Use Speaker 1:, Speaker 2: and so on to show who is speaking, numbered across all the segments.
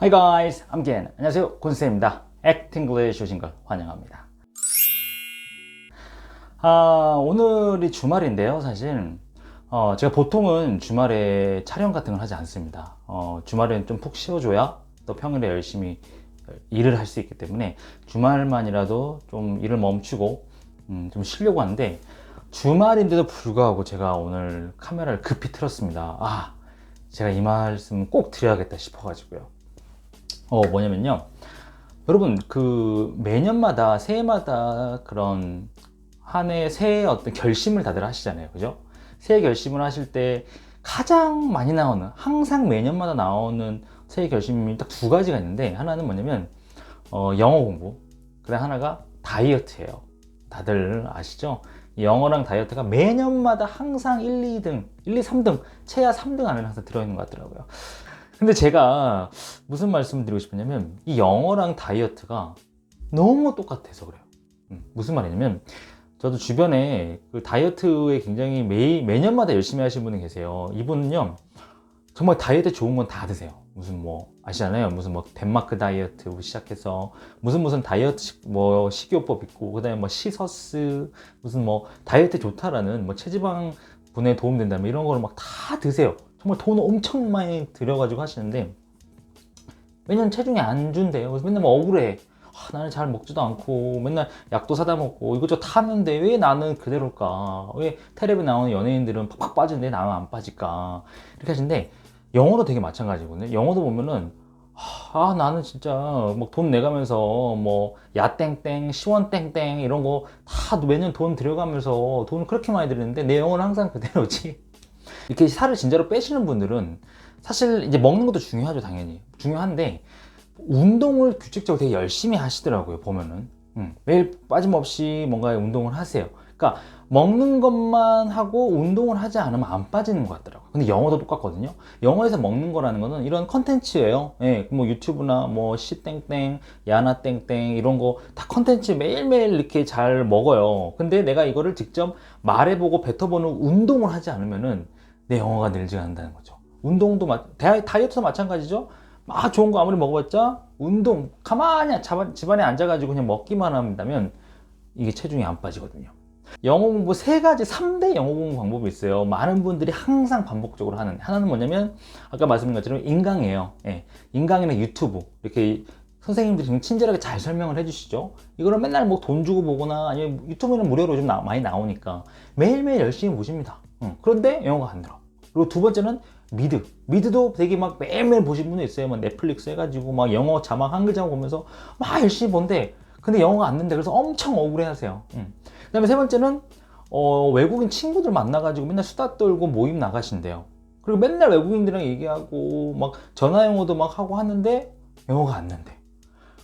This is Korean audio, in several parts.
Speaker 1: Hi guys, I'm Ken. 안녕하세요, 곤쌤입니다. 액팅글리시 오신 걸 환영합니다. 아, 오늘이 주말인데요, 사실. 어, 제가 보통은 주말에 촬영 같은 걸 하지 않습니다. 어, 주말엔 좀푹 쉬어줘야 또 평일에 열심히 일을 할 수 있기 때문에 주말만이라도 좀 일을 멈추고 음, 좀 쉬려고 하는데 주말인데도 불구하고 제가 오늘 카메라를 급히 틀었습니다. 아, 제가 이 말씀 꼭 드려야겠다 싶어가지고요. 어, 뭐냐면요. 여러분, 그 매년마다 새해마다 그런 한 해 새해 어떤 결심을 다들 하시잖아요. 그죠? 새해 결심을 하실 때 가장 많이 나오는, 항상 매년마다 나오는 새해 결심이 딱 두 가지가 있는데, 하나는 뭐냐면, 어, 영어 공부. 그 다음 하나가 다이어트예요. 다들 아시죠? 이 영어랑 다이어트가 매년마다 항상 1, 2등, 1, 2, 3등, 최하 3등 안에 항상 들어있는 것 같더라고요. 근데 제가 무슨 말씀을 드리고 싶냐면, 이 영어랑 다이어트가 너무 똑같아서 그래요. 음, 무슨 말이냐면, 저도 주변에 그 다이어트에 굉장히 매, 매년마다 열심히 하시는 분이 계세요. 이분은요, 정말 다이어트 좋은 건 다 드세요. 무슨 뭐, 아시잖아요. 무슨 뭐, 덴마크 다이어트 시작해서, 무슨 무슨 다이어트 식- 뭐, 식이요법 있고, 그 다음에 뭐, 시서스, 무슨 뭐, 다이어트 좋다라는 뭐, 체지방 분에 도움된다면 이런 거를 막 다 드세요. 정말 돈을 엄청 많이 들여가지고 하시는데, 매년 체중이 안 준대요. 그래서 맨날 뭐 억울해. 아, 나는 잘 먹지도 않고 맨날 약도 사다 먹고 이것저것 타는데 왜 나는 그대로일까? 왜 텔레비 나오는 연예인들은 팍팍 빠지는데 나는 안 빠질까? 이렇게 하시는데 영어도 되게 마찬가지거든요. 영어도 보면은 아 나는 진짜 막 돈 내가면서 뭐 야땡땡 시원땡땡 이런 거 다 매년 돈 들여가면서 돈 그렇게 많이 들이는데 내 영어는 항상 그대로지. 이렇게 살을 진짜로 빼시는 분들은 사실 이제 먹는 것도 중요하죠 당연히. 중요한데 운동을 규칙적으로 되게 열심히 하시더라고요 보면은. 음, 매일 빠짐없이 뭔가 운동을 하세요. 그러니까 먹는 것만 하고 운동을 하지 않으면 안 빠지는 것 같더라고요. 근데 영어도 똑같거든요. 영어에서 먹는 거라는 거는 이런 컨텐츠예요. 예, 뭐 유튜브나 뭐 시땡땡 야나 땡땡 이런 거 다 컨텐츠 매일매일 이렇게 잘 먹어요. 근데 내가 이거를 직접 말해보고 뱉어보는 운동을 하지 않으면은 내 영어가 늘지 않는다는 거죠 운동도 마, 다이- 다이어트도 마찬가지죠 막 좋은 거 아무리 먹어봤자 운동 가만히 집안에 앉아가지고 그냥 먹기만 한다면 이게 체중이 안 빠지거든요. 영어 공부 세 가지 3대 영어 공부 방법이 있어요. 많은 분들이 항상 반복적으로 하는 하나는 뭐냐면 아까 말씀드린 것처럼 인강이에요. 예, 인강이나 유튜브 이렇게 선생님들이 친절하게 잘 설명을 해주시죠. 이거를 맨날 뭐 돈 주고 보거나 아니면 유튜브는 무료로 좀 나- 많이 나오니까 매일매일 열심히 보십니다. 응. 그런데 영어가 안 늘어. 그리고 두 번째는 미드. 미드도 되게 막 매일매일 보신 분도 있어요. 막 넷플릭스 해가지고 막 영어 자막 한글 자막 보면서 막 열심히 본데 근데 영어가 안 는데 그래서 엄청 억울해 하세요. 음. 그 다음에 세 번째는 어, 외국인 친구들 만나가지고 맨날 수다 떨고 모임 나가신대요. 그리고 맨날 외국인들이랑 얘기하고 막 전화 영어도 막 하고 하는데 영어가 안 는대.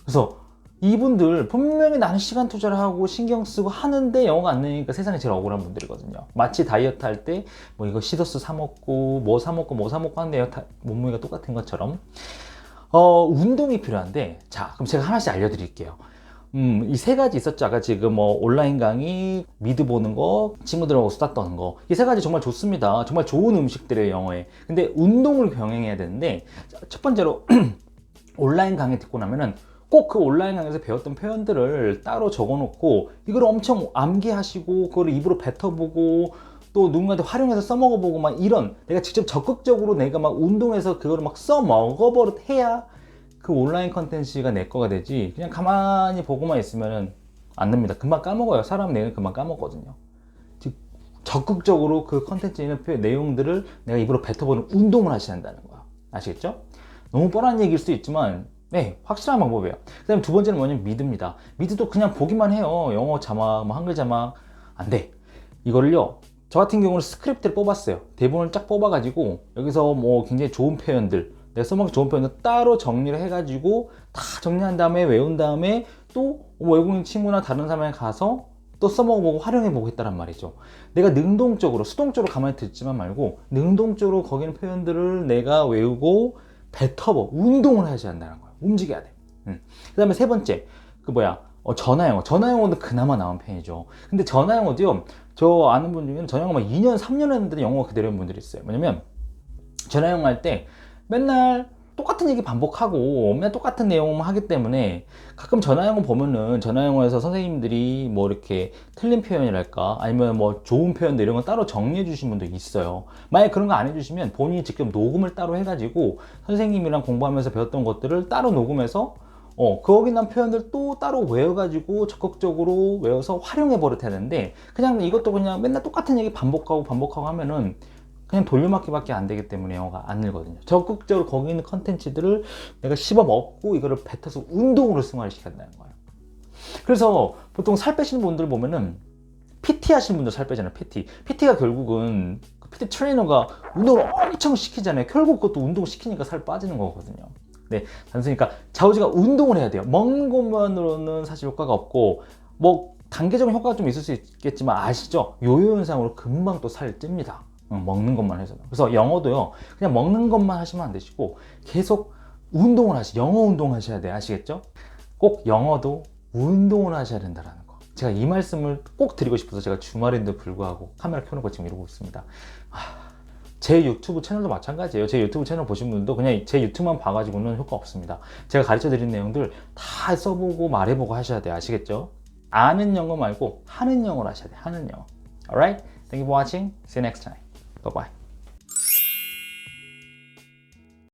Speaker 1: 그래서 이분들 분명히 나는 시간 투자를 하고 신경 쓰고 하는데 영어가 안 되니까 세상에 제일 억울한 분들이거든요. 마치 다이어트 할 때 뭐 이거 시더스 사 먹고 뭐 사 먹고 뭐 사 먹고 하는데 다- 몸무게가 똑같은 것처럼 어 운동이 필요한데 자 그럼 제가 하나씩 알려드릴게요. 음, 이 세 가지 있었죠. 아까 지금 뭐 온라인 강의, 미드 보는 거, 친구들하고 수다 떠는 거. 이 세 가지 정말 좋습니다. 정말 좋은 음식들이에요, 영어에. 근데 운동을 병행해야 되는데, 자, 첫 번째로 온라인 강의 듣고 나면은 꼭 그 온라인 강의에서 배웠던 표현들을 따로 적어 놓고, 이걸 엄청 암기하시고, 그걸 입으로 뱉어보고, 또 누군가한테 활용해서 써먹어보고, 막 이런, 내가 직접 적극적으로 내가 막 운동해서 그거를 막 써먹어버릇 해야 그 온라인 컨텐츠가 내 거가 되지 그냥 가만히 보고만 있으면 안 됩니다. 금방 까먹어요. 사람 내용 금방 까먹거든요. 즉 적극적으로 그 컨텐츠에 있는 표- 내용들을 내가 입으로 뱉어보는 운동을 하셔야 한다는 거야. 아시겠죠? 너무 뻔한 얘기일 수도 있지만 네, 확실한 방법이에요. 그 다음에 두 번째는 뭐냐면 미드입니다. 미드도 그냥 보기만 해요. 영어 자막, 뭐 한글 자막. 안 돼. 이거를요, 저 같은 경우는 스크립트를 뽑았어요. 대본을 쫙 뽑아가지고, 여기서 뭐 굉장히 좋은 표현들, 내가 써먹기 좋은 표현을 따로 정리를 해가지고, 다 정리한 다음에 외운 다음에 또 외국인 친구나 다른 사람에 가서 또 써먹어보고 활용해보고 했다란 말이죠. 내가 능동적으로, 수동적으로 가만히 듣지만 말고, 능동적으로 거기 있는 표현들을 내가 외우고, 뱉어보, 운동을 하셔야 한다는 거예요. 움직여야 돼. 음. 그 다음에 세 번째, 그 뭐야, 어, 전화 영어. 전화 영어도 그나마 나온 편이죠. 근데 전화 영어도요, 저 아는 분 중에는 전화 영어 막 2년, 3년 했는데 영어가 그대로인 분들이 있어요. 뭐냐면, 전화 영어 할 때 맨날 똑같은 얘기 반복하고 맨날 똑같은 내용만 하기 때문에 가끔 전화영어 보면은 전화영어에서 선생님들이 뭐 이렇게 틀린 표현이랄까 아니면 뭐 좋은 표현들 이런 거 따로 정리해 주신 분도 있어요. 만약 그런 거 안 해주시면 본인이 직접 녹음을 따로 해가지고 선생님이랑 공부하면서 배웠던 것들을 따로 녹음해서 어, 거기 난 표현들 또 따로 외워가지고 적극적으로 외워서 활용해 버릇 되는데 그냥 이것도 그냥 맨날 똑같은 얘기 반복하고 반복하고 하면은 그냥 돌려막기밖에 안 되기 때문에 영어가 안 늘거든요. 적극적으로 거기 있는 컨텐츠들을 내가 씹어 먹고 이거를 뱉어서 운동으로 승화를 시킨다는 거예요. 그래서 보통 살 빼시는 분들 보면은 PT 하시는 분들 살 빼잖아요. PT. PT가 결국은 그 PT 트레이너가 운동을 엄청 시키잖아요. 결국 그것도 운동 시키니까 살 빠지는 거거든요. 네, 단순히 그러니까 자우지가 운동을 해야 돼요. 먹는 것만으로는 사실 효과가 없고 뭐 단계적인 효과가 좀 있을 수 있겠지만 아시죠? 요요 현상으로 금방 또 살 찝니다. 응, 먹는 것만 해서. 그래서 영어도요. 그냥 먹는 것만 하시면 안 되시고 계속 운동을 하시. 영어 운동 하셔야 돼요. 아시겠죠? 꼭 영어도 운동을 하셔야 된다라는 거. 제가 이 말씀을 꼭 드리고 싶어서 제가 주말인데 불구하고 카메라 켜놓고 지금 이러고 있습니다. 하, 제 유튜브 채널도 마찬가지예요. 제 유튜브 채널 보신 분도 그냥 제 유튜브만 봐가지고는 효과 없습니다. 제가 가르쳐 드린 내용들 다 써보고 말해보고 하셔야 돼요. 아시겠죠? 아는 영어 말고 하는 영어를 하셔야 돼요. 하는 영어. Alright? Thank you for watching. See you next time. Bye bye.